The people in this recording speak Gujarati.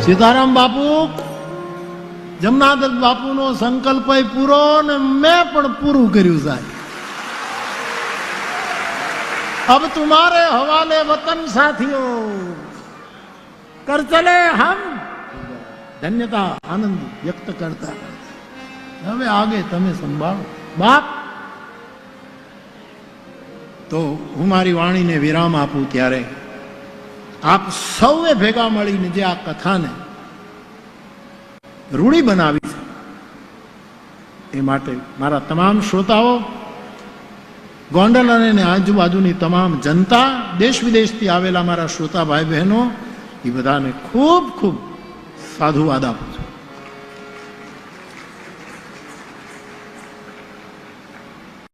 સીતારામ બાપુ જમનાથ બાપુનો સંકલ્પ પૂરો ને મેં પણ પૂરું કર્યું સાહેબ. અબ તુમારે હવાલે વતન સાથીઓ કર ચલે હમ. ધન્યતા આનંદ વ્યક્ત કરતા હવે આગે તમે સંભાળો. બાપ તો હું મારી વાણીને વિરામ આપું ત્યારે આપ સૌએ ભેગા મળીને જે આ કથાને રૂઢી બનાવી છે, એ માટે મારા તમામ શ્રોતાઓ, ગોંડલ અને આજુબાજુની તમામ જનતા, દેશ વિદેશથી આવેલા મારા શ્રોતા ભાઈ બહેનો એ બધાને ખૂબ ખૂબ સાધુવાદ આપું છું.